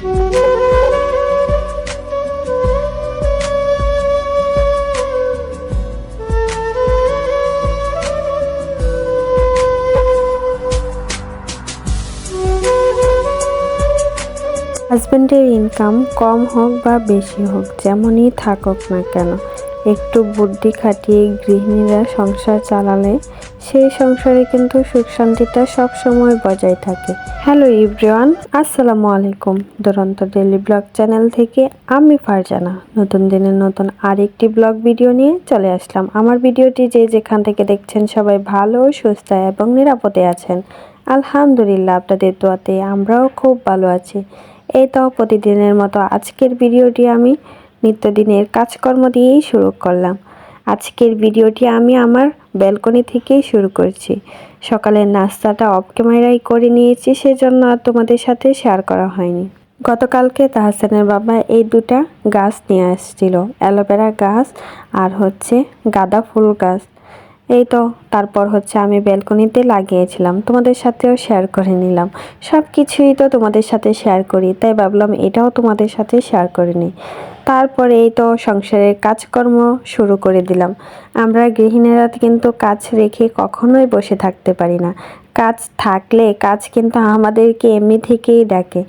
হাজব্যান্ডের ইনকাম কম হোক বা বেশি হোক, যেমনই থাকুক না কেন, একটু বুদ্ধি খাটিয়ে গৃহিণীরা সংসার চালালে সেই সংসারে কিন্তু সুখ শান্তিটা সব সময় বজায় থাকে। হ্যালো ইব্রিয়ান আসসালামু আলাইকুম। দুরন্ত ডেলি ব্লগ চ্যানেল থেকে আমি ফারজানা। নতুন দিনের নতুন আরেকটি ব্লগ ভিডিও নিয়ে চলে আসলাম। আমার ভিডিওটি যে যেখান থেকে দেখছেন সবাই ভালো, সুস্থ এবং নিরাপদে আছেন। আলহামদুলিল্লাহ, আপনাদের দোয়াতে আমরাও খুব ভালো আছি। এই তো প্রতিদিনের মতো আজকের ভিডিওটি আমি নিত্যদিনের কাজকর্ম দিয়েই শুরু করলাম। আজকের ভিডিওটি আমি আমার ব্যালকনি থেকেই শুরু করছি। সকালের নাস্তাটা অফ ক্যামেরাই করে নিয়েছি, সেজন্য আর তোমাদের সাথে শেয়ার করা হয়নি। গতকালকে তাহসানের বাবা এই দুটা গাছ নিয়ে আসছিল, অ্যালোভেরা গাছ আর হচ্ছে গাঁদা ফুল গাছ। এই তো, তারপর হচ্ছে আমি ব্যালকনিতে লাগিয়েছিলাম, তোমাদের সাথেও শেয়ার করে নিলাম। সব কিছুই তো তোমাদের সাথে শেয়ার করি, তাই ভাবলাম এটাও তোমাদের সাথে শেয়ার করে নিই। তারপরে এই তো সংসারের কাজকর্ম শুরু করে দিলাম। আমরা গৃহিণীরা কিন্তু কাজ রেখে কখনোই বসে থাকতে পারি না। কাজ থাকলে কাজ কিন্তু আমাদেরকে এমনি থেকেই ডাকে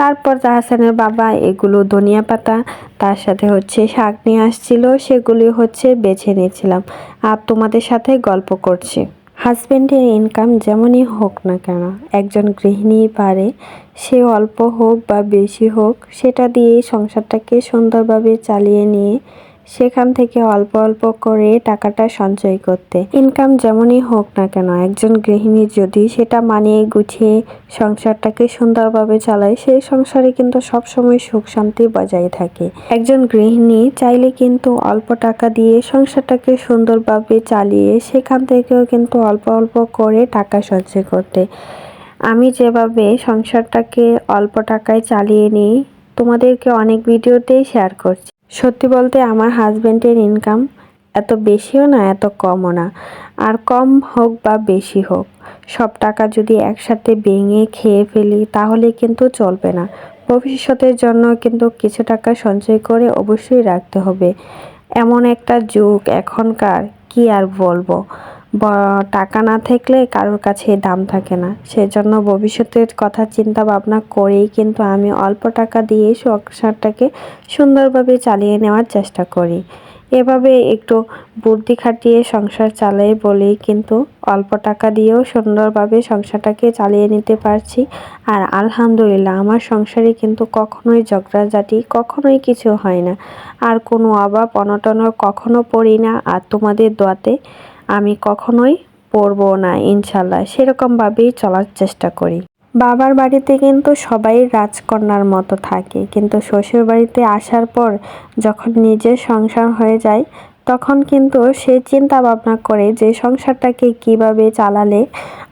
তারপর তাহসানের বাবা এগুলো ধনিয়া পাতা, তার সাথে হচ্ছে শাক নিয়ে আসছিল, সেগুলি হচ্ছে বেছে নিয়েছিলাম। আর তোমাদের সাথে গল্প করছি। হাজব্যান্ডের ইনকাম যেমনই হোক না কেন, একজন গৃহিণী পারে সে অল্প হোক বা বেশি হোক, সেটা দিয়ে সংসারটাকে সুন্দরভাবে চালিয়ে নিয়ে সেখান থেকে অল্প অল্প করে টাকাটা সঞ্চয় করতে। ইনকাম যেমনই হোক না কেন, একজন গৃহিণী যদি সেটা মানিয়ে গুছিয়ে সংসারটাকে সুন্দরভাবে চালায় সেই সংসারে কিন্তু সবসময় সুখ শান্তি বজায় থাকে। একজন গৃহিণী চাইলে কিন্তু অল্প টাকা দিয়ে সংসারটাকে সুন্দরভাবে চালিয়ে সেখান থেকেও কিন্তু অল্প অল্প করে টাকা সঞ্চয় করতে। আমি যেভাবে সংসারটাকে অল্প টাকায় চালিয়ে নিই, তোমাদেরকে অনেক ভিডিওতেই শেয়ার করছি। সত্যি বলতে আমার হাজব্যান্ডের ইনকাম এত বেশিও না, এত কমও না। আর কম হোক বা বেশি হোক, সব টাকা যদি একসাথে ভেঙে খেয়ে ফেলি, তাহলে কিন্তু চলবে না। ভবিষ্যতের জন্য কিন্তু কিছু টাকা সঞ্চয় করে অবশ্যই রাখতে হবে। এমন একটা যুগ এখনকার, কি আর বলব? টাকা না থাকলে কারোর কাছে দাম থাকে না। সেজন্য ভবিষ্যতের কথা চিন্তা ভাবনা করেই কিন্তু আমি অল্প টাকা দিয়ে সংসারটাকে সুন্দরভাবে চালিয়ে নেওয়ার চেষ্টা করি। এভাবে একটু বুদ্ধি খাটিয়ে সংসার চালাই বলেই কিন্তু অল্প টাকা দিয়েও সুন্দরভাবে সংসারটাকে চালিয়ে নিতে পারছি। আর আলহামদুলিল্লাহ, আমার সংসারে কিন্তু কখনোই ঝগড়াঝাটি, কখনোই কিছু হয় না। আর কোনো অভাব অনটন কখনো পড়ি না। আর তোমাদের দোয়াতে আমি কখনোই পড়ব না, ইনশাল্লাহ। সেরকমভাবেই চলার চেষ্টা করি। বাবার বাড়িতে কিন্তু সবাই রাজকন্যার মতো থাকে। কিন্তু শ্বশুর বাড়িতে আসার পর যখন নিজের সংসার হয়ে যায়, তখন কিন্তু সে চিন্তা ভাবনা করে যে সংসারটাকে কীভাবে চালালে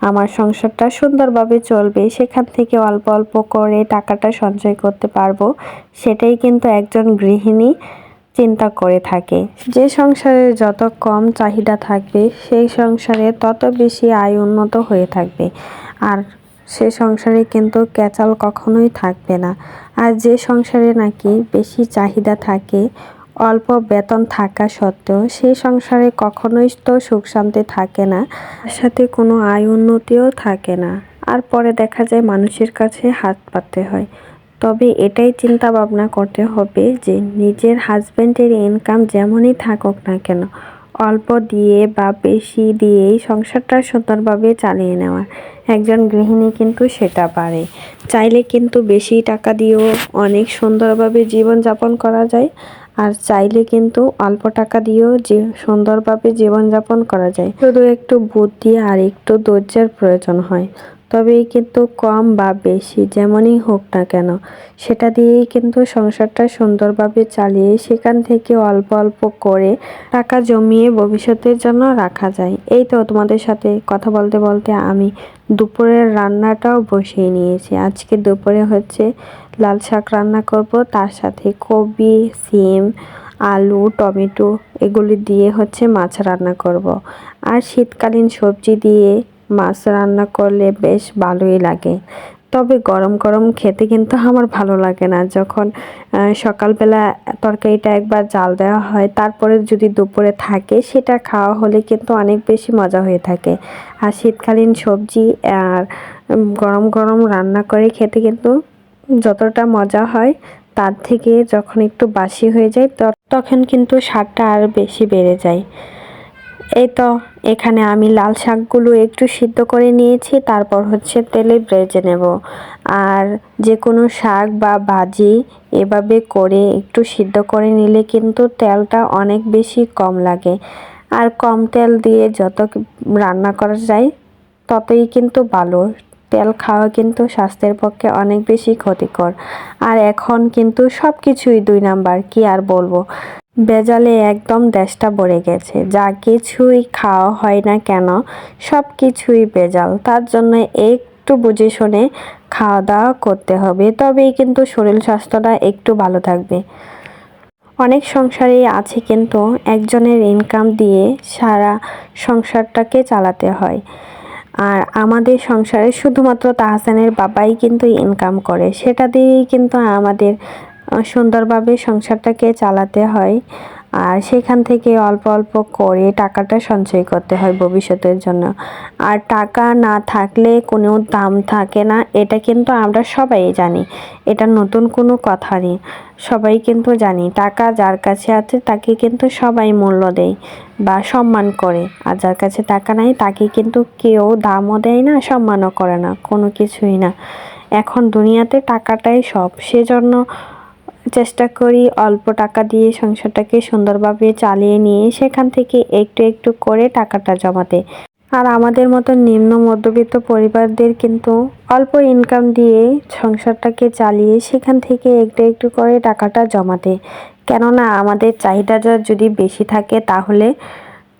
আমার সংসারটা সুন্দরভাবে চলবে, সেখান থেকে অল্প অল্প করে টাকাটা সঞ্চয় করতে পারব, সেটাই কিন্তু একজন গৃহিণী চিন্তা করে থাকে। যে সংসারে যত কম চাহিদা থাকবে, সেই সংসারে তত বেশি আয় উন্নত হয়ে থাকবে। আর সে সংসারে কিন্তু ক্যাচাল কখনোই থাকবে না। আর যে সংসারে নাকি বেশি চাহিদা থাকে, অল্প বেতন থাকা সত্ত্বেও সেই সংসারে কখনোই তো সুখ শান্তি থাকে না, তার সাথে কোনো আয় উন্নতিও থাকে না। আর পরে দেখা যায় মানুষের কাছে হাত পাততে হয়। তবে এটাই চিন্তা ভাবনা করতে হবে যে নিজের হাজব্যান্ডের ইনকাম যেমনই থাকুক না কেন, অল্প দিয়ে বা বেশি দিয়েই সংসারটা সুন্দরভাবে চালিয়ে নেওয়া। একজন গৃহিণী কিন্তু সেটা পারে। চাইলে কিন্তু বেশি টাকা দিয়েও অনেক সুন্দরভাবে জীবনযাপন করা যায়, আর চাইলে কিন্তু অল্প টাকা দিয়েও যে সুন্দরভাবে জীবনযাপন করা যায়। শুধু একটু বুদ্ধি আর একটু ধৈর্যের প্রয়োজন হয়। তবেই কিন্তু কম বা বেশি যেমনই হোক না কেন, সেটা দিয়েই কিন্তু সংসারটা সুন্দরভাবে চালিয়ে সেখান থেকে অল্প অল্প করে টাকা জমিয়ে ভবিষ্যতের জন্য রাখা যায়। এই তো তোমাদের সাথে কথা বলতে বলতে আমি দুপুরের রান্নাটাও বসিয়ে নিয়েছি। আজকে দুপুরে হচ্ছে লাল শাক রান্না করব, তার সাথে কবি সিম, আলু, টমেটো, এগুলি দিয়ে হচ্ছে মাছ রান্না করব। আর শীতকালীন সবজি দিয়ে মাছ রান্না করলে বেশ ভালোই লাগে। তবে গরম গরম খেতে কিন্তু আমার ভালো লাগে না। যখন সকালবেলা তরকারিটা একবার জাল দেওয়া হয়, তারপরে যদি দুপুরে থাকে, সেটা খাওয়া হলে কিন্তু অনেক বেশি মজা হয়ে থাকে। আর শীতকালীন সবজি আর গরম গরম রান্না করে খেতে কিন্তু যতটা মজা হয়, তার থেকে যখন একটু বাসি হয়ে যায় তখন কিন্তু স্বাদটা আর বেশি বেড়ে যায়। এই তো, এখানে আমি লাল শাকগুলো একটু সিদ্ধ করে নিয়েছি, তারপর হচ্ছে তেলে ভেজে নেব। আর যে কোনো শাক বা ভাজি এভাবে করে একটু সিদ্ধ করে নিলে কিন্তু তেলটা অনেক বেশি কম লাগে। আর কম তেল দিয়ে যত রান্না করা যায়, ততই কিন্তু ভালো। তেল খাওয়া কিন্তু স্বাস্থ্যের পক্ষে অনেক বেশি ক্ষতিকর। আর এখন কিন্তু সব কিছুই দুই নাম্বার, কি আর বলব? বেজালে একদম দেশটা ভরে গেছে। যা কিছুই খাওয়া হয় না কেন, সব কিছুই বেজাল। তার জন্য একটু বুঝে শুনে খাওয়া দাওয়া করতে হবে, তবেই কিন্তু শরীর স্বাস্থ্যটা একটু ভালো থাকবে। অনেক সংসারেই আছে কিন্তু একজনের ইনকাম দিয়ে সারা সংসারটাকে চালাতে হয়। আর আমাদের সংসারে শুধুমাত্র তাহসানের বাবাই কিন্তু ইনকাম করে। সেটা দিয়েই কিন্তু আমাদের সুন্দরভাবে সংসারটাকে চালাতে হয় আর সেখান থেকে অল্প অল্প করে টাকাটা সঞ্চয় করতে হয় ভবিষ্যতের জন্য। আর টাকা না থাকলে কোনো দাম থাকে না, এটা কিন্তু আমরা সবাই জানি। এটা নতুন কোনো কথা নেই সবাই কিন্তু জানি। টাকা যার কাছে আছে তাকে কিন্তু সবাই মূল্য দেয় বা সম্মান করে। আর যার কাছে টাকা নাই তাকে কিন্তু কেউ দামও দেয় না, সম্মানও করে না, কোনো কিছুই না। এখন দুনিয়াতে টাকাটাই সব। সেজন্য চেষ্টা করি অল্প টাকা দিয়ে সংসারটাকে সুন্দরভাবে চালিয়ে নিয়ে সেখান থেকে একটু একটু করে টাকাটা জমাতে। আর আমাদের মতো নিম্ন মধ্যবিত্ত পরিবারদের কিন্তু অল্প ইনকাম দিয়ে সংসারটাকে চালিয়ে সেখান থেকে একটু একটু করে টাকাটা জমাতে। কেননা আমাদের চাহিদাটা যদি বেশি থাকে তাহলে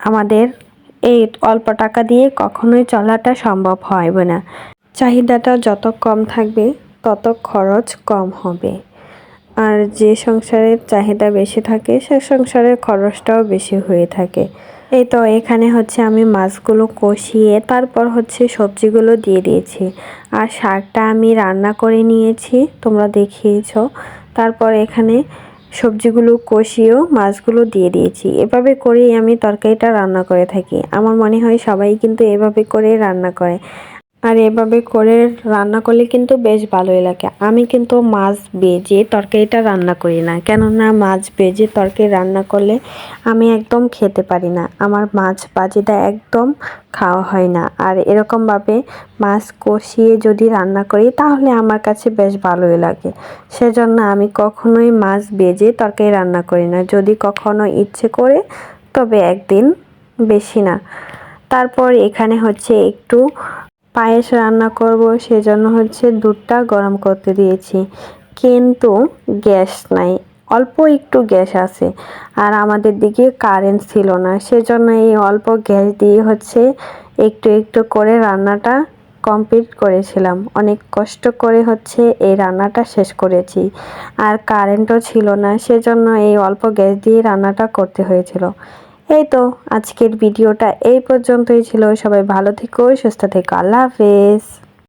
আমাদের এই অল্প টাকা দিয়ে কখনোই চলাটা সম্ভব হবে না চাহিদাটা যত কম থাকবে, তত খরচ কম হবে। আর যে সংসারের চাহিদা বেশি থাকে, সে সংসারের খরচটাও বেশি হয়ে থাকে। এই তো এখানে হচ্ছে আমি মাছগুলো কষিয়ে তারপর হচ্ছে সবজিগুলো দিয়ে দিয়েছি। আর শাকটা আমি রান্না করে নিয়েছি, তোমরা দেখিয়েছ। তারপর এখানে সবজিগুলো কষিয়েও মাছগুলো দিয়ে দিয়েছি। এভাবে করেই আমি তরকারিটা রান্না করে থাকি। আমার মনে হয় সবাই কিন্তু এভাবে করে রান্না করে। আর এভাবে করে রান্না করলে কিন্তু বেশ ভালোই লাগে। আমি কিন্তু মাছ বেজে তরকারিটা রান্না করি না। কেননা মাছ বেজে তরকারি রান্না করলে আমি একদম খেতে পারি না। আমার মাছ ভাজিটা একদম খাওয়া হয় না। আর এরকমভাবে মাছ কষিয়ে যদি রান্না করি, তাহলে আমার কাছে বেশ ভালোই লাগে। সেজন্য আমি কখনোই মাছ বেজে তরকারি রান্না করি না। যদি কখনো ইচ্ছে করে, তবে একদিন বেশি না। তারপর এখানে হচ্ছে একটু পায়েস রান্না করব, সেজন্য হচ্ছে দুধটা গরম করতে দিয়েছি। কিন্তু গ্যাস নাই, অল্প একটু গ্যাস আছে। আর আমাদের দিকে কারেন্ট ছিল না, সেজন্য এই অল্প গ্যাস দিয়ে হচ্ছে একটু একটু করে রান্নাটা কমপ্লিট করেছিলাম। অনেক কষ্ট করে হচ্ছে এই রান্নাটা শেষ করেছি। আর কারেন্টও ছিল না, সেজন্য এই অল্প গ্যাস দিয়ে রান্নাটা করতে হয়েছিল। এই তো আজকের ভিডিওটা এই পর্যন্তই ছিল। সবাই ভালো থেকো সুস্থ থেকো। আল্লাহ হাফেজ।